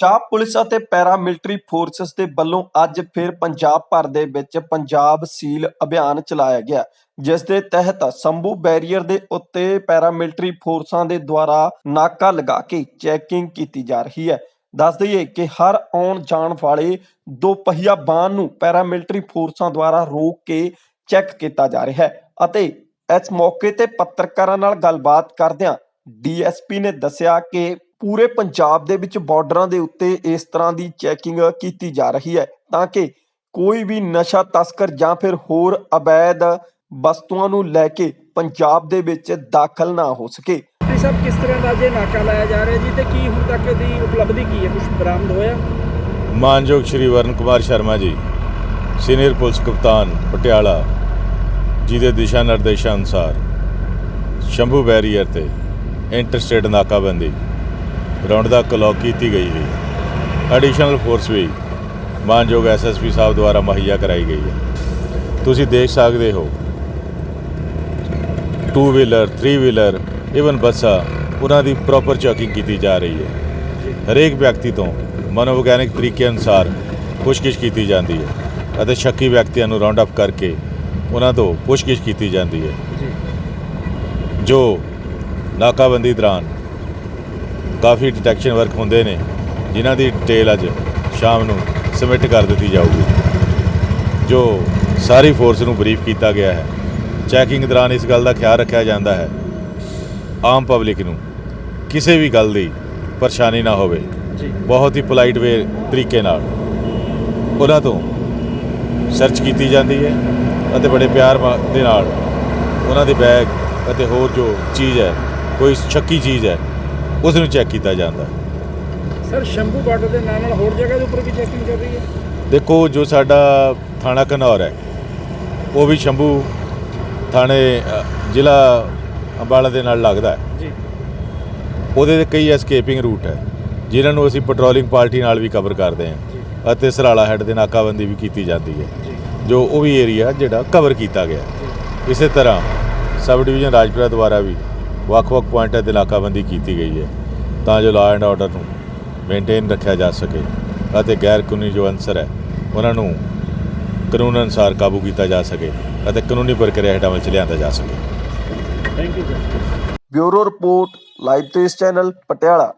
Punjab police ਅਤੇ ਪੈਰਾ military forces ਦੇ ਵੱਲੋਂ ਅੱਜ ਫਿਰ ਪੰਜਾਬ ਭਰ ਦੇ ਵਿੱਚ ਪੰਜਾਬ ਸੀਲ ਅਭਿਆਨ ਚਲਾਇਆ ਗਿਆ, ਜਿਸ ਦੇ ਤਹਿਤ ਸੰਭੂ ਬੈਰੀਅਰ ਦੇ ਉੱਤੇ ਪੈਰਾ ਮਿਲਟਰੀ ਫੋਰਸਾਂ ਦੇ ਦੁਆਰਾ ਨਾਕਾ ਲਗਾ ਕੇ ਚੈਕਿੰਗ ਕੀਤੀ ਜਾ ਰਹੀ ਹੈ। ਦੱਸ ਦਈਏ ਕਿ ਹਰ ਆਉਣ ਜਾਣ ਵਾਲੇ ਦੋ ਪਹੀਆ ਵਾਹਨ ਨੂੰ ਪੈਰਾ ਮਿਲਟਰੀ ਫੋਰਸਾਂ ਦੁਆਰਾ ਰੋਕ ਕੇ ਚੈੱਕ ਕੀਤਾ ਜਾ ਰਿਹਾ ਹੈ ਅਤੇ ਇਸ ਮੌਕੇ ਤੇ ਪੱਤਰਕਾਰਾਂ ਨਾਲ ਗੱਲਬਾਤ ਕਰਦਿਆਂ ਡੀਐਸਪੀ ਨੇ ਦੱਸਿਆ ਕਿ ਪੂਰੇ ਪੰਜਾਬ ਦੇ ਵਿੱਚ ਬਾਰਡਰਾਂ ਦੇ ਉੱਤੇ ਇਸ ਤਰ੍ਹਾਂ ਦੀ ਚੈਕਿੰਗ ਕੀਤੀ ਜਾ ਰਹੀ ਹੈ ਤਾਂ ਕਿ ਕੋਈ ਵੀ ਨਸ਼ਾ ਤਸਕਰ ਜਾਂ ਫਿਰ ਹੋਰ ਅਵੈਧ ਵਸਤੂਆਂ ਨੂੰ ਲੈ ਕੇ ਪੰਜਾਬ ਦੇ ਵਿੱਚ ਦਾਖਲ ਨਾ ਹੋ ਸਕੇ। ਇਹ ਸਭ ਕਿਸ ਤਰ੍ਹਾਂ ਦਾ ਜੇ ਨਾਕਾ ਲਾਇਆ ਜਾ ਰਿਹਾ ਜੀ ਤੇ ਕੀ ਹੁਣ ਤੱਕ ਦੀ ਉਪਲਬਧੀ ਕੀ ਹੈ? ਕੁਝ ਬਰਾਮਦ ਹੋਇਆ? ਮਾਨਯੋਗ ਸ਼੍ਰੀ ਵਰਨ ਕੁਮਾਰ ਸ਼ਰਮਾ ਜੀ ਸੀਨੀਅਰ ਪੁਲਿਸ ਕਪਤਾਨ ਪਟਿਆਲਾ ਜੀ ਦੇ ਦਿਸ਼ਾ ਨਿਰਦੇਸ਼ਾਂ ਅਨੁਸਾਰ ਸ਼ੰਭੂ ਬੈਰੀਅਰ ਤੇ ਇੰਟਰਸਟੇਟ ਨਾਕਾਬੰਦੀ ਰੌਂਡ ਦਾ ਕਲੌਕ ਕੀਤੀ ਗਈ ਹੈ ਐਡੀਸ਼ਨਲ ਫੋਰਸ ਵੀ ਮਾਨਯੋਗ ਐਸਐਸਪੀ ਸਾਹਿਬ ਦੁਆਰਾ ਮੁਹੱਈਆ ਕਰਾਈ ਗਈ ਹੈ। ਤੁਸੀਂ ਦੇਖ ਸਕਦੇ ਹੋ। ਟੂ ਵੀਲਰ 3 ਵੀਲਰ ਇਵਨ ਬੱਸਾਂ ਉਹਨਾਂ ਦੀ ਪ੍ਰੋਪਰ ਚੈਕਿੰਗ ਕੀਤੀ ਜਾ ਰਹੀ ਹੈ। ਹਰੇਕ ਵਿਅਕਤੀ ਤੋਂ ਮਨੋਵਿਗਿਆਨਿਕ ਤਰੀਕੇ ਅਨੁਸਾਰ ਪੁੱਛਗਿੱਛ ਕੀਤੀ ਜਾਂਦੀ ਹੈ ਅਤੇ ਸ਼ੱਕੀ ਵਿਅਕਤੀਆਂ ਨੂੰ ਰਾਉਂਡ ਅਪ ਕਰਕੇ ਉਹਨਾਂ ਤੋਂ ਪੁੱਛਗਿੱਛ ਕੀਤੀ ਜਾਂਦੀ ਹੈ। ਜੋ ਨਾਕਾਬੰਦੀ ਦੌਰਾਨ ਕਾਫੀ ਡਿਟੈਕਸ਼ਨ ਵਰਕ ਹੁੰਦੇ ਨੇ ਜਿਨ੍ਹਾਂ ਦੀ ਡਿਟੇਲ ਅੱਜ ਸ਼ਾਮ ਨੂੰ ਸਬਮਿਟ ਕਰ ਦਿੱਤੀ ਜਾਊਗੀ। ਜੋ ਸਾਰੀ ਫੋਰਸ ਨੂੰ ਬਰੀਫ ਕੀਤਾ ਗਿਆ ਹੈ। ਚੈਕਿੰਗ ਦੌਰਾਨ ਇਸ ਗੱਲ ਦਾ ਖਿਆਲ ਰੱਖਿਆ ਜਾਂਦਾ ਹੈ ਆਮ ਪਬਲਿਕ ਨੂੰ ਕਿਸੇ ਵੀ ਗੱਲ ਦੀ ਪਰੇਸ਼ਾਨੀ ਨਾ ਹੋਵੇ। ਜੀ। ਬਹੁਤ ਹੀ ਪੋਲਾਈਟ ਵੇ ਤਰੀਕੇ ਨਾਲ। ਉਹਨਾਂ ਤੋਂ ਸਰਚ ਕੀਤੀ ਜਾਂਦੀ ਹੈ ਅਤੇ ਬੜੇ ਪਿਆਰ ਦੇ ਨਾਲ ਉਹਨਾਂ ਦੇ ਬੈਗ ਅਤੇ ਹੋਰ ਜੋ ਚੀਜ਼ ਹੈ ਕੋਈ ਸ਼ੱਕੀ ਚੀਜ਼ ਹੈ ਉਸ ਨੂੰ ਚੈੱਕ ਕੀਤਾ ਜਾਂਦਾ ਹੈ। ਸਰ ਸ਼ੰਭੂ ਬਾਰਡਰ ਦੇ ਨਾਲ ਨਾਲ ਹੋਰ ਜਗ੍ਹਾ ਦੇ ਉੱਪਰ ਵੀ ਚੈਕਿੰਗ ਕਰ ਰਹੀ ਹੈ? ਦੇਖੋ ਜੋ ਸਾਡਾ ਥਾਣਾ ਘਨੌਰ ਹੈ ਉਹ ਵੀ ਸ਼ੰਭੂ ਥਾਣੇ ਅ, ਜ਼ਿਲ੍ਹਾ ਅੰਬਾਲਾ ਦੇ ਨਾਲ ਲੱਗਦਾ ਹੈ। ਜੀ। ਉਹਦੇ ਤੇ ਕਈ ਐਸਕੇਪਿੰਗ ਰੂਟ ਹੈ ਜਿਨ੍ਹਾਂ ਨੂੰ ਅਸੀਂ ਪੈਟਰੋਲਿੰਗ ਪਾਰਟੀ ਨਾਲ ਵੀ ਕਵਰ ਕਰਦੇ ਹਾਂ ਅਤੇ ਸਰਾਲਾ ਹੈਡ ਦੇ ਨਾਕਾਬੰਦੀ ਵੀ ਕੀਤੀ ਜਾਂਦੀ ਹੈ ਜੀ। ਜੋ ਉਹ ਵੀ ਏਰੀਆ ਜਿਹੜਾ ਕਵਰ ਕੀਤਾ ਗਿਆ ਇਸੇ ਤਰ੍ਹਾਂ ਸਬ ਡਿਵੀਜ਼ਨ ਰਾਜਪੁਰਾ ਦੁਆਰਾ ਵੀ ਵੱਖ-ਵੱਖ ਪੁਆਇੰਟਾਂ ਤੇ ਨਾਕਾਬੰਦੀ ਕੀਤੀ ਗਈ ਹੈ ਤਾਂ ਜੋ ਲਾਅ ਐਂਡ ਆਰਡਰ ਨੂੰ ਮੇਨਟੇਨ ਰੱਖਿਆ ਜਾ ਸਕੇ ਅਤੇ ਗੈਰ ਕਾਨੂੰਨੀ ਜੋ ਅਨਸਰ ਹੈ ਉਹਨਾਂ ਨੂੰ ਕਾਨੂੰਨ ਅਨੁਸਾਰ ਕਾਬੂ ਕੀਤਾ ਜਾ ਸਕੇ ਅਤੇ ਕਾਨੂੰਨੀ ਪ੍ਰਕਿਰਿਆ ਹੇਠ ਅਮਲ ਚ ਲਿਆਂਦਾ ਜਾ ਸਕੇ। Thank you bureau report live ਤੇਜ਼ ਚੈਨਲ ਪਟਿਆਲਾ।